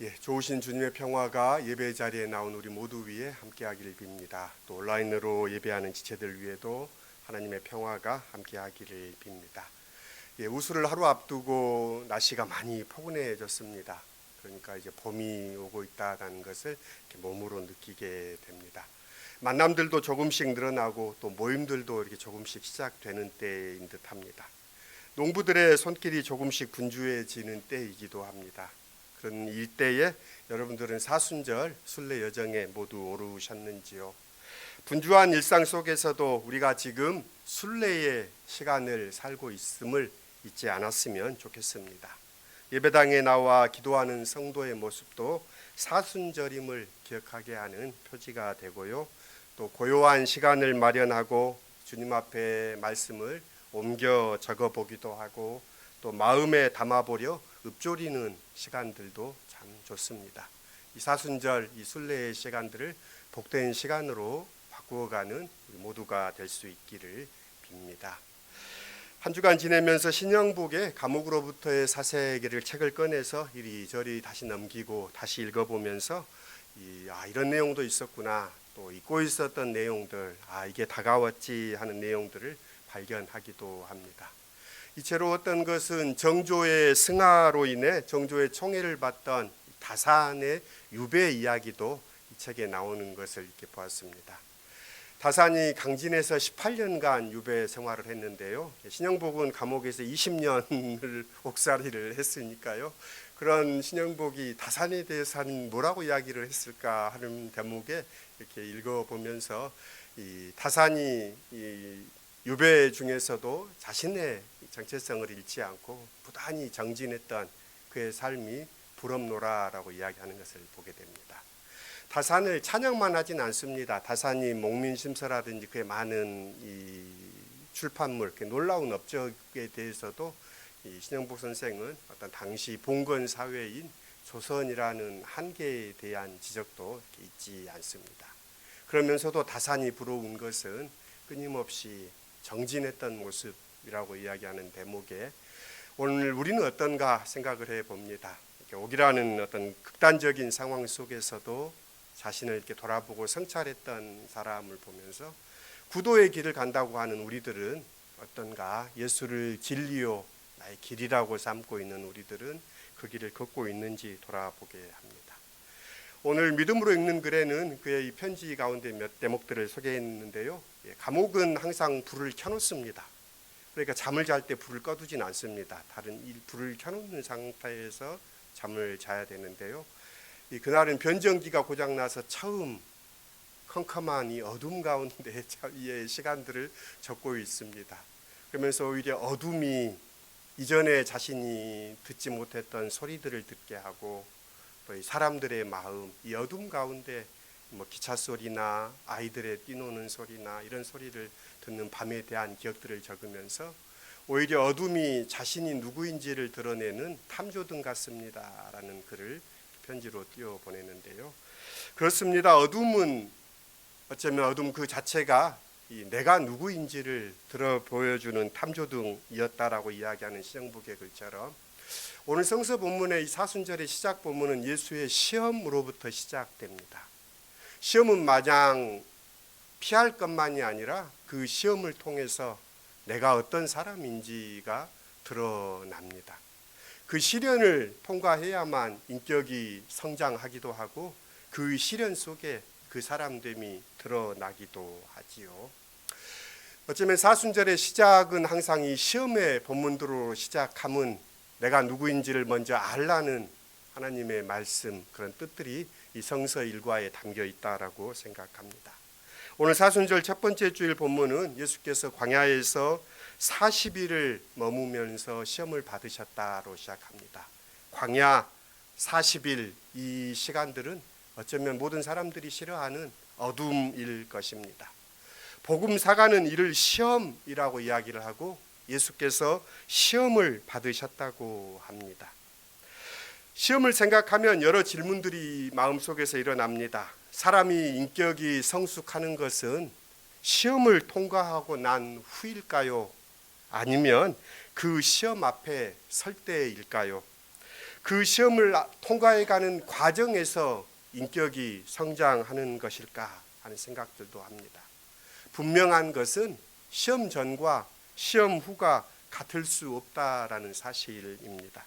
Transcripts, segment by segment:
예, 좋으신 주님의 평화가 예배 자리에 나온 우리 모두 위에 함께하기를 빕니다. 또 온라인으로 예배하는 지체들 위에도 하나님의 평화가 함께하기를 빕니다. 예, 우수를 하루 앞두고 날씨가 많이 포근해졌습니다. 그러니까 이제 봄이 오고 있다는 것을 몸으로 느끼게 됩니다. 만남들도 조금씩 늘어나고 또 모임들도 이렇게 조금씩 시작되는 때인 듯합니다. 농부들의 손길이 조금씩 분주해지는 때이기도 합니다. 그런 이때에 여러분들은 사순절 순례 여정에 모두 오르셨는지요? 분주한 일상 속에서도 우리가 지금 순례의 시간을 살고 있음을 잊지 않았으면 좋겠습니다. 예배당에 나와 기도하는 성도의 모습도 사순절임을 기억하게 하는 표지가 되고요. 또 고요한 시간을 마련하고 주님 앞에 말씀을 옮겨 적어 보기도 하고 또 마음에 담아 보려 읊조리는 시간들도 참 좋습니다. 이 사순절 이 순례의 시간들을 복된 시간으로 바꾸어가는 모두가 될 수 있기를 빕니다. 한 주간 지내면서 신영복의 감옥으로부터의 사세기를 책을 꺼내서 이리저리 다시 넘기고 다시 읽어보면서 이, 아, 이런 내용도 있었구나 또 잊고 있었던 내용들 아 이게 다가왔지 하는 내용들을 발견하기도 합니다. 이채로 어떤 것은 정조의 승하로 인해 정조의 총애를 받던 다산의 유배 이야기도 이 책에 나오는 것을 이렇게 보았습니다. 다산이 강진에서 18년간 유배 생활을 했는데요. 신영복은 감옥에서 20년을 옥살이를 했으니까요. 그런 신영복이 다산에 대해서 는 뭐라고 이야기를 했을까 하는 대목에 이렇게 읽어보면서 이 다산이 이 유배 중에서도 자신의 정체성을 잃지 않고 부단히 정진했던 그의 삶이 부럽노라라고 이야기하는 것을 보게 됩니다. 다산을 찬양만 하진 않습니다. 다산이 목민심서라든지 그의 많은 이 출판물, 그 놀라운 업적에 대해서도 이 신영복 선생은 어떤 당시 봉건 사회인 조선이라는 한계에 대한 지적도 있지 않습니다. 그러면서도 다산이 부러운 것은 끊임없이 정진했던 모습이라고 이야기하는 대목에 오늘 우리는 어떤가 생각을 해 봅니다. 오기라는 어떤 극단적인 상황 속에서도 자신을 이렇게 돌아보고 성찰했던 사람을 보면서 구도의 길을 간다고 하는 우리들은 어떤가 예수를 진리요 나의 길이라고 삼고 있는 우리들은 그 길을 걷고 있는지 돌아보게 합니다. 오늘 믿음으로 읽는 글에는 그의 이 편지 가운데 몇 대목들을 소개했는데요. 예, 감옥은 항상 불을 켜놓습니다. 그러니까 잠을 잘 때 불을 꺼두진 않습니다. 다른 일 불을 켜놓는 상태에서 잠을 자야 되는데요. 이 그날은 변전기가 고장 나서 처음 컴컴한 이 어둠 가운데 의 시간들을 적고 있습니다. 그러면서 오히려 어둠이 이전에 자신이 듣지 못했던 소리들을 듣게 하고 또이 사람들의 마음 이 어둠 가운데 뭐 기차 소리나 아이들의 뛰노는 소리나 이런 소리를 듣는 밤에 대한 기억들을 적으면서 오히려 어둠이 자신이 누구인지를 드러내는 탐조등 같습니다라는 글을 편지로 띄워 보내는데요. 그렇습니다. 어둠은 어쩌면 어둠 그 자체가 이 내가 누구인지를 들어 보여주는 탐조등이었다라고 이야기하는 시정복의 글처럼 오늘 성서 본문의 이 사순절의 시작 본문은 예수의 시험으로부터 시작됩니다. 시험은 마냥 피할 것만이 아니라 그 시험을 통해서 내가 어떤 사람인지가 드러납니다. 그 시련을 통과해야만 인격이 성장하기도 하고 그 시련 속에 그 사람됨이 드러나기도 하지요. 어쩌면 사순절의 시작은 항상 이 시험의 본문으로 시작함은 내가 누구인지를 먼저 알라는 하나님의 말씀 그런 뜻들이 이 성서 일과에 담겨 있다라고 생각합니다. 오늘 사순절 첫 번째 주일 본문은 예수께서 광야에서 40일을 머무면서 시험을 받으셨다로 시작합니다. 광야 40일 이 시간들은 어쩌면 모든 사람들이 싫어하는 어둠일 것입니다. 복음 사가는 이를 시험이라고 이야기를 하고 예수께서 시험을 받으셨다고 합니다. 시험을 생각하면 여러 질문들이 마음속에서 일어납니다. 사람이 인격이 성숙하는 것은 시험을 통과하고 난 후일까요? 아니면 그 시험 앞에 설 때일까요? 그 시험을 통과해 가는 과정에서 인격이 성장하는 것일까 하는 생각들도 합니다. 분명한 것은 시험 전과 시험 후가 같을 수 없다라는 사실입니다.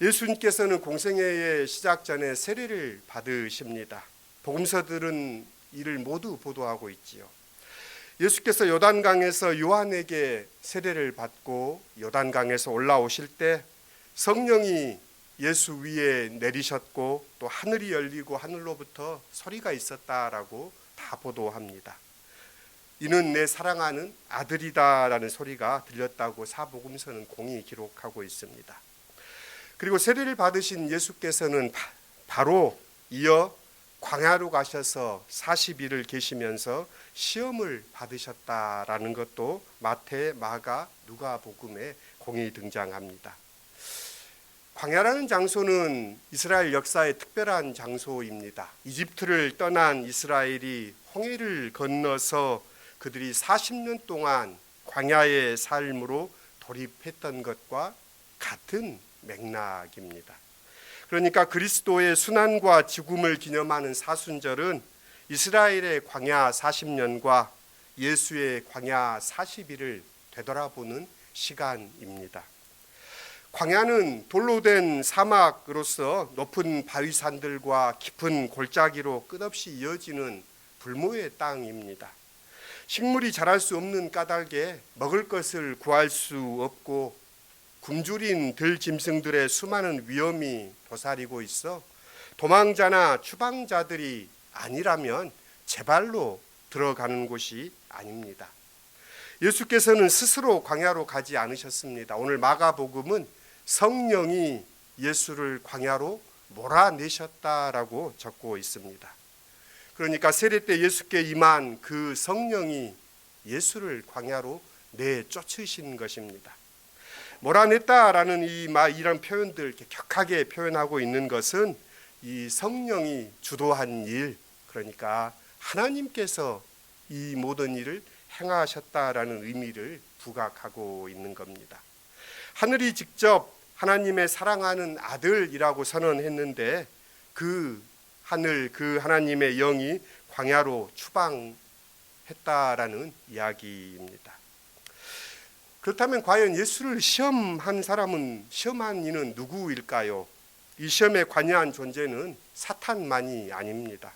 예수님께서는 공생애의 시작 전에 세례를 받으십니다. 복음서들은 이를 모두 보도하고 있지요. 예수께서 요단강에서 요한에게 세례를 받고 요단강에서 올라오실 때 성령이 예수 위에 내리셨고 또 하늘이 열리고 하늘로부터 소리가 있었다라고 다 보도합니다. 이는 내 사랑하는 아들이다라는 소리가 들렸다고 사복음서는 공히 기록하고 있습니다. 그리고 세례를 받으신 예수께서는 바, 바로 이어 광야로 가셔서 40일을 계시면서 시험을 받으셨다라는 것도 마태, 마가, 누가복음에 공히 등장합니다. 광야라는 장소는 이스라엘 역사의 특별한 장소입니다. 이집트를 떠난 이스라엘이 홍해를 건너서 그들이 40년 동안 광야의 삶으로 돌입했던 것과 같은 맥락입니다. 그러니까 그리스도의 순환과 죽음을 기념하는 사순절은 이스라엘의 광야 40년과 예수의 광야 40일을 되돌아보는 시간입니다. 광야는 돌로 된 사막으로서 높은 바위산들과 깊은 골짜기로 끝없이 이어지는 불모의 땅입니다. 식물이 자랄 수 없는 까닭에 먹을 것을 구할 수 없고 굶주린 들짐승들의 수많은 위험이 도사리고 있어 도망자나 추방자들이 아니라면 제발로 들어가는 곳이 아닙니다. 예수께서는 스스로 광야로 가지 않으셨습니다. 오늘 마가복음은 성령이 예수를 광야로 몰아내셨다라고 적고 있습니다. 그러니까 세례 때 예수께 임한 그 성령이 예수를 광야로 내쫓으신 것입니다. 몰아냈다라는 이 이런 표현들 이렇게 격하게 표현하고 있는 것은 이 성령이 주도한 일 그러니까 하나님께서 이 모든 일을 행하셨다라는 의미를 부각하고 있는 겁니다. 하늘이 직접 하나님의 사랑하는 아들이라고 선언했는데 그 하늘 그 하나님의 영이 광야로 추방했다라는 이야기입니다. 그렇다면 과연 예수를 시험한 사람은 시험한 이는 누구일까요? 이 시험에 관여한 존재는 사탄만이 아닙니다.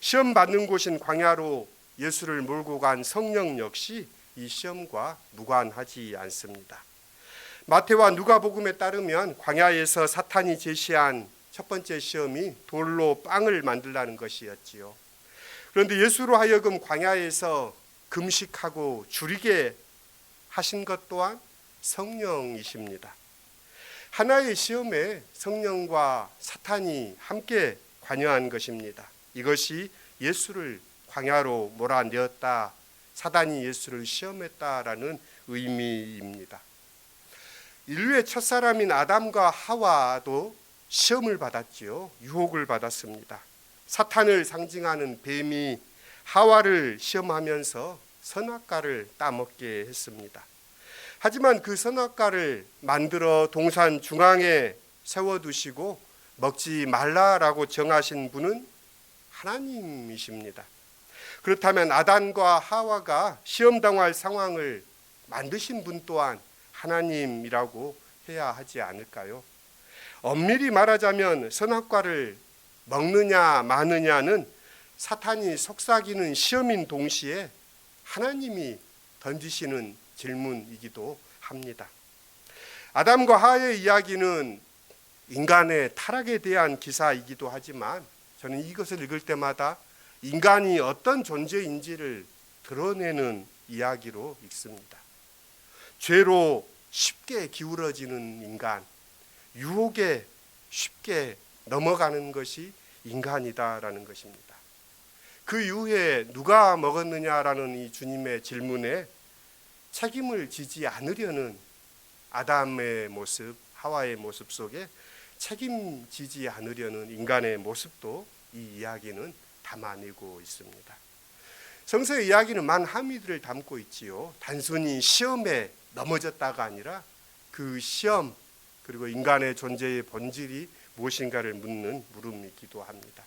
시험 받는 곳인 광야로 예수를 몰고 간 성령 역시 이 시험과 무관하지 않습니다. 마태와 누가복음에 따르면 광야에서 사탄이 제시한 첫 번째 시험이 돌로 빵을 만들라는 것이었지요. 그런데 예수로 하여금 광야에서 금식하고 줄이게 하신 것 또한 성령이십니다. 하나의 시험에 성령과 사탄이 함께 관여한 것입니다. 이것이 예수를 광야로 몰아내었다. 사단이 예수를 시험했다라는 의미입니다. 인류의 첫사람인 아담과 하와도 시험을 받았지요. 유혹을 받았습니다. 사탄을 상징하는 뱀이 하와를 시험하면서 선악과를 따먹게 했습니다. 하지만 그 선악과를 만들어 동산 중앙에 세워두시고 먹지 말라라고 정하신 분은 하나님이십니다. 그렇다면 아단과 하와가 시험당할 상황을 만드신 분 또한 하나님이라고 해야 하지 않을까요? 엄밀히 말하자면 선악과를 먹느냐 마느냐는 사탄이 속삭이는 시험인 동시에 하나님이 던지시는 질문이기도 합니다. 아담과 하의 이야기는 인간의 타락에 대한 기사이기도 하지만 저는 이것을 읽을 때마다 인간이 어떤 존재인지를 드러내는 이야기로 읽습니다. 죄로 쉽게 기울어지는 인간, 유혹에 쉽게 넘어가는 것이 인간이다라는 것입니다. 그 이후에 누가 먹었느냐라는 이 주님의 질문에 책임을 지지 않으려는 아담의 모습, 하와의 모습 속에 책임지지 않으려는 인간의 모습도 이 이야기는 담아내고 있습니다. 성서의 이야기는 많은 함의들을 담고 있지요. 단순히 시험에 넘어졌다가 아니라 그 시험 그리고 인간의 존재의 본질이 무엇인가를 묻는 물음이기도 합니다.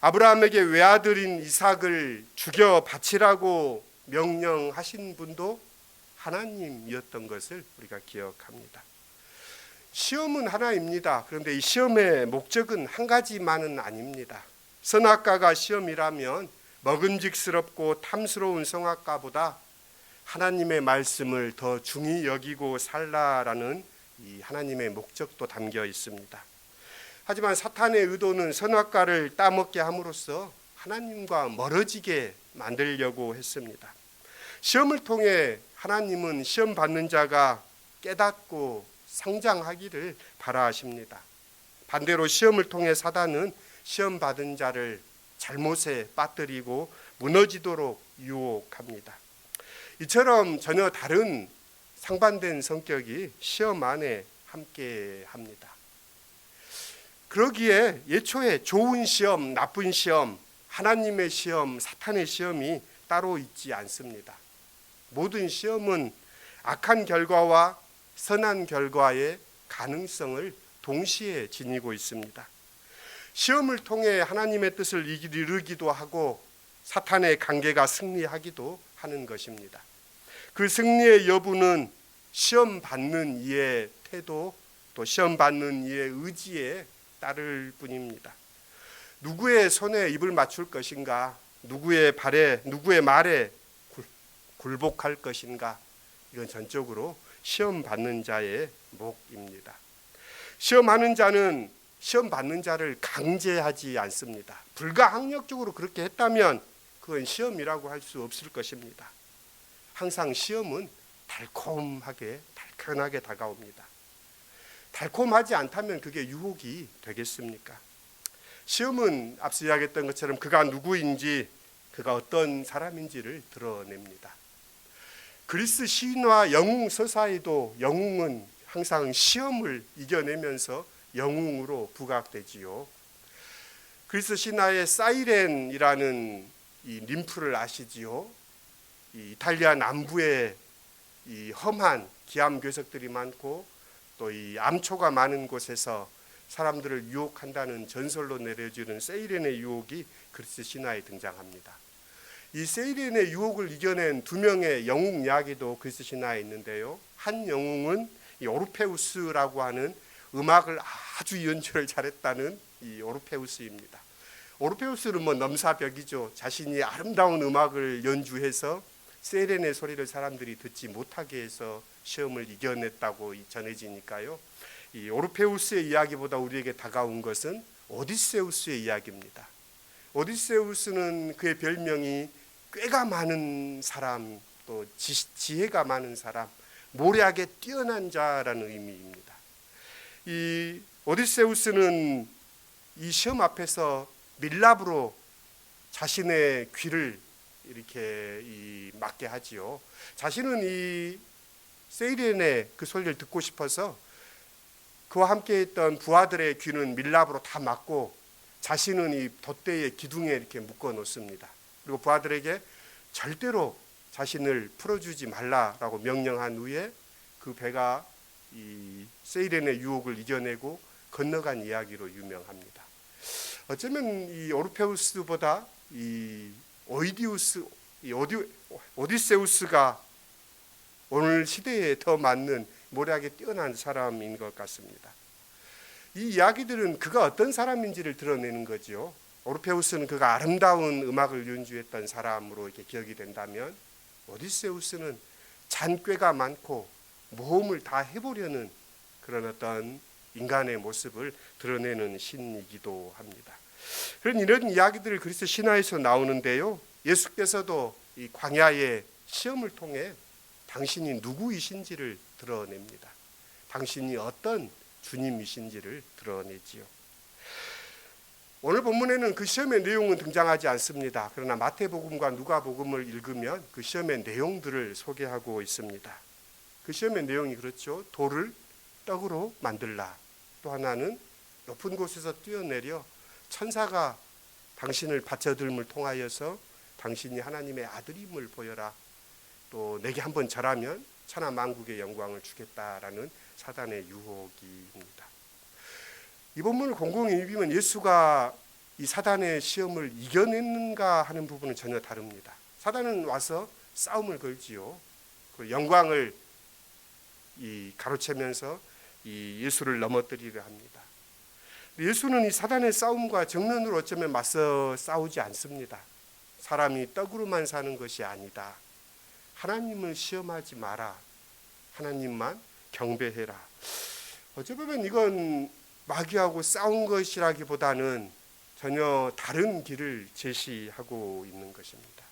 아브라함에게 외아들인 이삭을 죽여 바치라고 명령하신 분도 하나님이었던 것을 우리가 기억합니다. 시험은 하나입니다. 그런데 이 시험의 목적은 한 가지만은 아닙니다. 선악과가 시험이라면 먹음직스럽고 탐스러운 성악과보다 하나님의 말씀을 더 중히 여기고 살라라는 이 하나님의 목적도 담겨 있습니다. 하지만 사탄의 의도는 선악과를 따먹게 함으로써 하나님과 멀어지게 만들려고 했습니다. 시험을 통해 하나님은 시험 받는 자가 깨닫고 성장하기를 바라십니다. 반대로 시험을 통해 사단은 시험 받은 자를 잘못에 빠뜨리고 무너지도록 유혹합니다. 이처럼 전혀 다른 상반된 성격이 시험 안에 함께 합니다. 그러기에 예초에 좋은 시험, 나쁜 시험, 하나님의 시험, 사탄의 시험이 따로 있지 않습니다. 모든 시험은 악한 결과와 선한 결과의 가능성을 동시에 지니고 있습니다. 시험을 통해 하나님의 뜻을 이루기도 하고 사탄의 관계가 승리하기도 하는 것입니다. 그 승리의 여부는 시험 받는 이의 태도 또 시험 받는 이의 의지에 따를 뿐입니다. 누구의 손에 입을 맞출 것인가? 누구의 발에 누구의 말에 굴복할 것인가? 이건 전적으로 시험 받는 자의 몫입니다. 시험하는 자는 시험 받는 자를 강제하지 않습니다. 불가항력적으로 그렇게 했다면 그건 시험이라고 할 수 없을 것입니다. 항상 시험은 달콤하게 달큰하게 다가옵니다. 달콤하지 않다면 그게 유혹이 되겠습니까? 시험은 앞서 이야기했던 것처럼 그가 누구인지 그가 어떤 사람인지를 드러냅니다. 그리스 신화 영웅 서사에도 영웅은 항상 시험을 이겨내면서 영웅으로 부각되지요. 그리스 신화의 사이렌이라는 이 림프를 아시지요? 이 이탈리아 남부에 이 험한 기암 괴석들이 많고 또 이 암초가 많은 곳에서 사람들을 유혹한다는 전설로 내려지는 세이렌의 유혹이 그리스 신화에 등장합니다. 이 세이렌의 유혹을 이겨낸 두 명의 영웅 이야기도 그리스 신화에 있는데요. 한 영웅은 이 오르페우스라고 하는 음악을 아주 연주를 잘했다는 이 오르페우스입니다. 오르페우스는 뭐 넘사벽이죠. 자신이 아름다운 음악을 연주해서 세렌의 소리를 사람들이 듣지 못하게 해서 시험을 이겨냈다고 전해지니까요. 이 오르페우스의 이야기보다 우리에게 다가온 것은 오디세우스의 이야기입니다. 오디세우스는 그의 별명이 꾀가 많은 사람, 또 지 혜가 많은 사람, 모략에 뛰어난 자라는 의미입니다. 이 오디세우스는 이 시험 앞에서 밀랍으로 자신의 귀를 이렇게 이 맞게 하지요. 자신은 이 세이렌의 그 소리를 듣고 싶어서 그와 함께 있던 부하들의 귀는 밀랍으로 다 막고 자신은 이 돛대의 기둥에 이렇게 묶어 놓습니다. 그리고 부하들에게 절대로 자신을 풀어주지 말라라고 명령한 후에 그 배가 이 세이렌의 유혹을 이겨내고 건너간 이야기로 유명합니다. 어쩌면 이 오르페우스보다 이 오이디우스, 이 오디, 오디세우스가 오늘 시대에 더 맞는 모략에 뛰어난 사람인 것 같습니다. 이 이야기들은 그가 어떤 사람인지를 드러내는 거죠. 오르페우스는 그가 아름다운 음악을 연주했던 사람으로 이렇게 기억이 된다면 오디세우스는 잔꾀가 많고 모험을 다 해보려는 그런 어떤 인간의 모습을 드러내는 신이기도 합니다. 그런 이런 이야기들을 그리스도 신화에서 나오는데요. 예수께서도 이 광야의 시험을 통해 당신이 누구이신지를 드러냅니다. 당신이 어떤 주님이신지를 드러내지요. 오늘 본문에는 그 시험의 내용은 등장하지 않습니다. 그러나 마태복음과 누가복음을 읽으면 그 시험의 내용들을 소개하고 있습니다. 그 시험의 내용이 그렇죠. 돌을 떡으로 만들라. 또 하나는 높은 곳에서 뛰어내려 천사가 당신을 받쳐들음을 통하여서 당신이 하나님의 아들임을 보여라. 또 내게 한번 절하면 천하 만국의 영광을 주겠다라는 사단의 유혹입니다. 이 본문을 공공히 읽으면 예수가 이 사단의 시험을 이겨냈는가 하는 부분은 전혀 다릅니다. 사단은 와서 싸움을 걸지요. 그 영광을 이 가로채면서 이 예수를 넘어뜨리려 합니다. 예수는 이 사단의 싸움과 정면으로 어쩌면 맞서 싸우지 않습니다. 사람이 떡으로만 사는 것이 아니다. 하나님을 시험하지 마라. 하나님만 경배해라. 어찌 보면 이건 마귀하고 싸운 것이라기보다는 전혀 다른 길을 제시하고 있는 것입니다.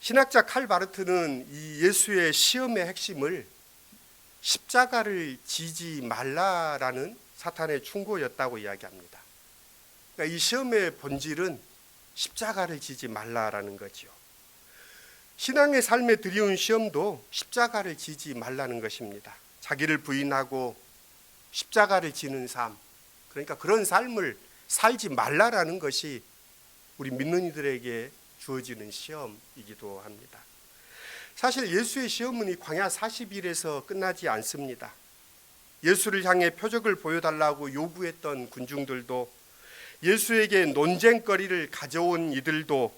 신학자 칼 바르트는 이 예수의 시험의 핵심을 십자가를 지지 말라라는 사탄의 충고였다고 이야기합니다. 그러니까 이 시험의 본질은 십자가를 지지 말라라는 거지요. 신앙의 삶에 들이온 시험도 십자가를 지지 말라는 것입니다. 자기를 부인하고 십자가를 지는 삶, 그러니까 그런 삶을 살지 말라라는 것이 우리 믿는 이들에게 주어지는 시험이기도 합니다. 사실 예수의 시험은 이 광야 40일에서 끝나지 않습니다. 예수를 향해 표적을 보여달라고 요구했던 군중들도 예수에게 논쟁거리를 가져온 이들도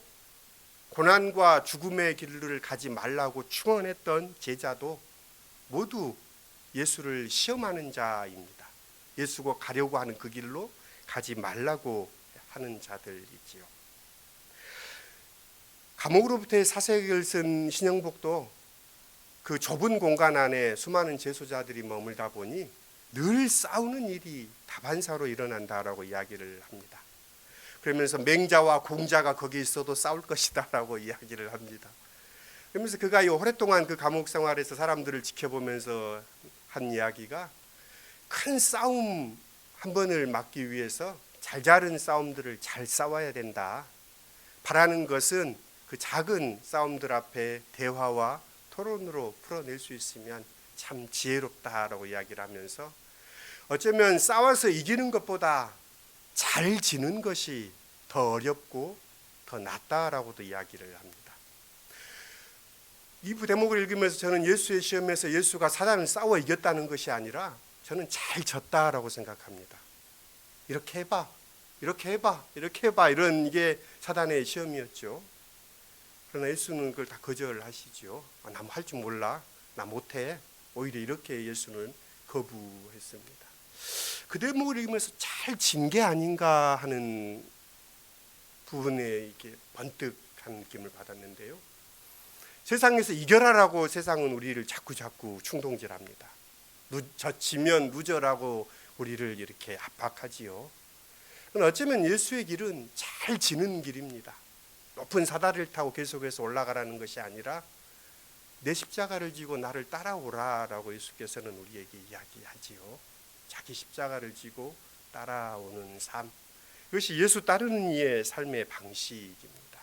고난과 죽음의 길을 가지 말라고 충원했던 제자도 모두 예수를 시험하는 자입니다. 예수가 가려고 하는 그 길로 가지 말라고 하는 자들이지요. 감옥으로부터의 사색을 쓴 신영복도 그 좁은 공간 안에 수많은 제소자들이 머물다 보니 늘 싸우는 일이 다반사로 일어난다라고 이야기를 합니다. 그러면서 맹자와 공자가 거기 있어도 싸울 것이다라고 이야기를 합니다. 그러면서 그가 이 오랫동안 그 감옥 생활에서 사람들을 지켜보면서 한 이야기가 큰 싸움 한 번을 막기 위해서 잘 자른 싸움들을 잘 싸워야 된다. 바라는 것은 그 작은 싸움들 앞에 대화와 토론으로 풀어낼 수 있으면 참 지혜롭다라고 이야기를 하면서 어쩌면 싸워서 이기는 것보다 잘 지는 것이 더 어렵고 더 낫다라고도 이야기를 합니다. 이 대목을 읽으면서 저는 예수의 시험에서 예수가 사단을 싸워 이겼다는 것이 아니라 저는 잘 졌다라고 생각합니다. 이렇게 해봐, 이렇게 해봐, 이렇게 해봐 이런 이게 사단의 시험이었죠. 그러나 예수는 그걸 다 거절하시죠. 아, 나할 줄 몰라, 나 못해. 오히려 이렇게 예수는 거부했습니다. 그 대목을 읽으면서 잘 진 게 아닌가 하는 부분에 이렇게 번뜩한 느낌을 받았는데요. 세상에서 이겨라라고 세상은 우리를 자꾸 자꾸 충동질합니다. 졌지면 누져라고 우리를 이렇게 압박하지요. 어쩌면 예수의 길은 잘 지는 길입니다. 높은 사다리를 타고 계속해서 올라가라는 것이 아니라 내 십자가를 지고 나를 따라오라라고 예수께서는 우리에게 이야기하지요. 자기 십자가를 지고 따라오는 삶. 이것이 예수 따르는 이의 삶의 방식입니다.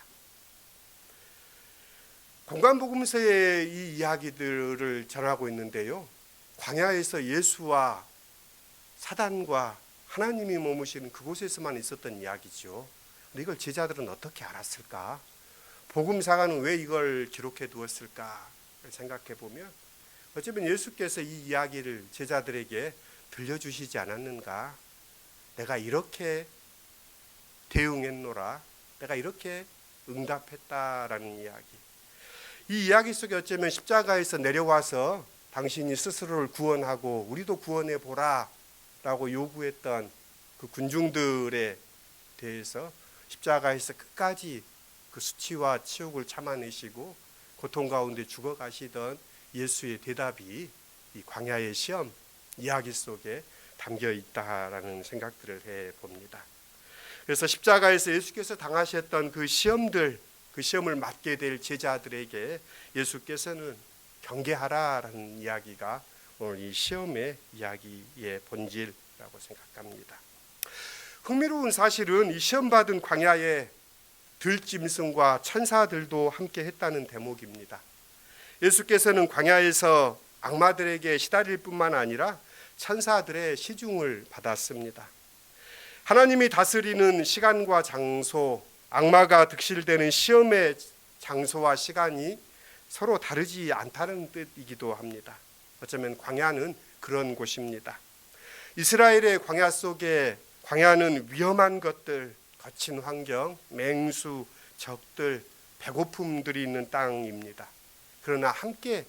공간복음서의 이 이야기들을 전하고 있는데요. 광야에서 예수와 사단과 하나님이 머무시는 그곳에서만 있었던 이야기죠. 이걸 제자들은 어떻게 알았을까? 복음사가는 왜 이걸 기록해 두었을까? 생각해 보면 어쩌면 예수께서 이 이야기를 제자들에게 들려주시지 않았는가? 내가 이렇게 대응했노라. 내가 이렇게 응답했다라는 이야기. 이 이야기 속에 어쩌면 십자가에서 내려와서 당신이 스스로를 구원하고 우리도 구원해 보라라고 요구했던 그 군중들에 대해서 십자가에서 끝까지 그 수치와 치욕을 참아내시고 고통 가운데 죽어가시던 예수의 대답이 이 광야의 시험 이야기 속에 담겨 있다라는 생각들을 해 봅니다. 그래서 십자가에서 예수께서 당하셨던 그 시험들, 그 시험을 맞게 될 제자들에게 예수께서는 경계하라라는 이야기가 오늘 이 시험의 이야기의 본질이라고 생각합니다. 흥미로운 사실은 이 시험 받은 광야에 들짐승과 천사들도 함께 했다는 대목입니다. 예수께서는 광야에서 악마들에게 시달릴 뿐만 아니라 천사들의 시중을 받았습니다. 하나님이 다스리는 시간과 장소, 악마가 득실되는 시험의 장소와 시간이 서로 다르지 않다는 뜻이기도 합니다. 어쩌면 광야는 그런 곳입니다. 이스라엘의 광야 속에 광야는 위험한 것들, 거친 환경, 맹수, 적들, 배고픔들이 있는 땅입니다. 그러나 함께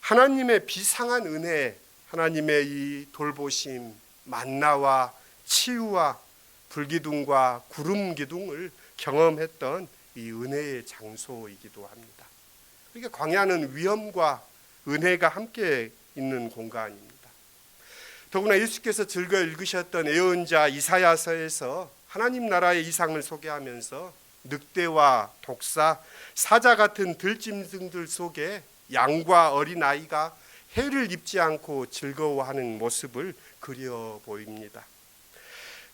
하나님의 비상한 은혜, 하나님의 이 돌보심, 만나와 치유와 불기둥과 구름 기둥을 경험했던 이 은혜의 장소이기도 합니다. 그러니까 광야는 위험과 은혜가 함께 있는 공간입니다. 더구나 예수께서 즐겨 읽으셨던 예언자 이사야서에서 하나님 나라의 이상을 소개하면서 늑대와 독사, 사자 같은 들짐승들 속에 양과 어린 아이가 해를 입지 않고 즐거워하는 모습을 그려 보입니다.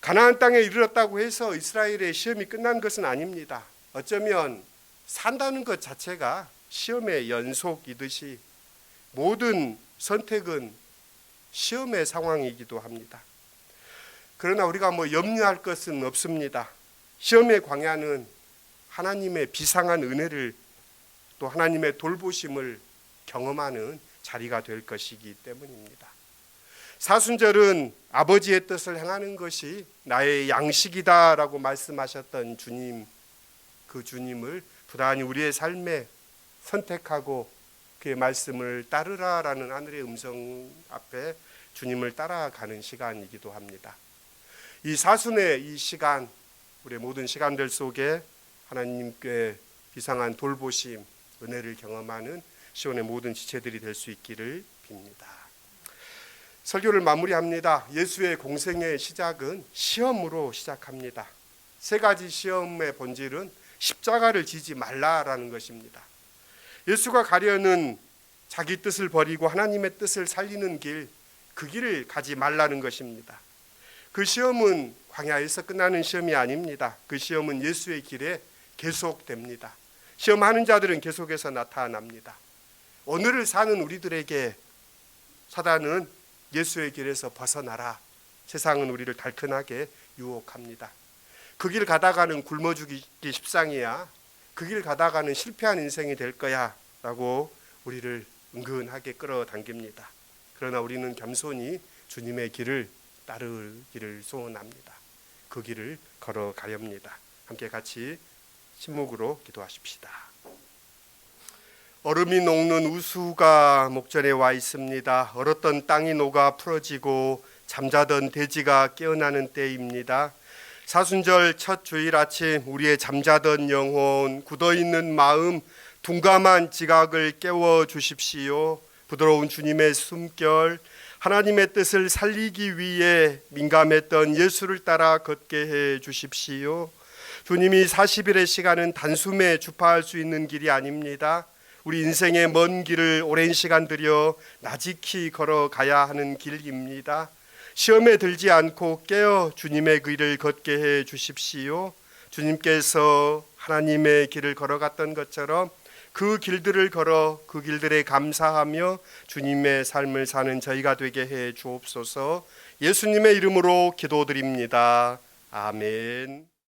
가나안 땅에 이르렀다고 해서 이스라엘의 시험이 끝난 것은 아닙니다. 어쩌면 산다는 것 자체가 시험의 연속이듯이 모든 선택은 시험의 상황이기도 합니다. 그러나 우리가 뭐 염려할 것은 없습니다. 시험의 광야는 하나님의 비상한 은혜를 또 하나님의 돌보심을 경험하는 자리가 될 것이기 때문입니다. 사순절은 아버지의 뜻을 행하는 것이 나의 양식이다라고 말씀하셨던 주님, 그 주님을 부단히 우리의 삶에 선택하고 그의 말씀을 따르라라는 하늘의 음성 앞에 주님을 따라가는 시간이기도 합니다. 이 사순의 이 시간, 우리의 모든 시간들 속에 하나님께 비상한 돌보심, 은혜를 경험하는 시온의 모든 지체들이 될 수 있기를 빕니다. 설교를 마무리합니다. 예수의 공생의 시작은 시험으로 시작합니다. 세 가지 시험의 본질은 십자가를 지지 말라라는 것입니다. 예수가 가려는 자기 뜻을 버리고 하나님의 뜻을 살리는 길, 그 길을 가지 말라는 것입니다. 그 시험은 광야에서 끝나는 시험이 아닙니다. 그 시험은 예수의 길에 계속됩니다. 시험하는 자들은 계속해서 나타납니다. 오늘을 사는 우리들에게 사단은 예수의 길에서 벗어나라. 세상은 우리를 달큰하게 유혹합니다. 그 길 가다가는 굶어 죽기 십상이야. 그 길 가다가는 실패한 인생이 될 거야. 라고 우리를 은근하게 끌어당깁니다. 그러나 우리는 겸손히 주님의 길을 따르기를 소원합니다. 그 길을 걸어가렵니다. 함께 같이 침묵으로 기도하십시다. 얼음이 녹는 우수가 목전에 와 있습니다. 얼었던 땅이 녹아 풀어지고 잠자던 돼지가 깨어나는 때입니다. 사순절 첫 주일 아침 우리의 잠자던 영혼, 굳어 있는 마음, 둔감한 지각을 깨워 주십시오. 부드러운 주님의 숨결, 하나님의 뜻을 살리기 위해 민감했던 예수를 따라 걷게 해 주십시오. 주님이 40일의 시간은 단숨에 주파할 수 있는 길이 아닙니다. 우리 인생의 먼 길을 오랜 시간 들여 나지키 걸어가야 하는 길입니다. 시험에 들지 않고 깨어 주님의 길을 걷게 해 주십시오. 주님께서 하나님의 길을 걸어갔던 것처럼 그 길들을 걸어 그 길들에 감사하며 주님의 삶을 사는 저희가 되게 해 주옵소서. 예수님의 이름으로 기도드립니다. 아멘.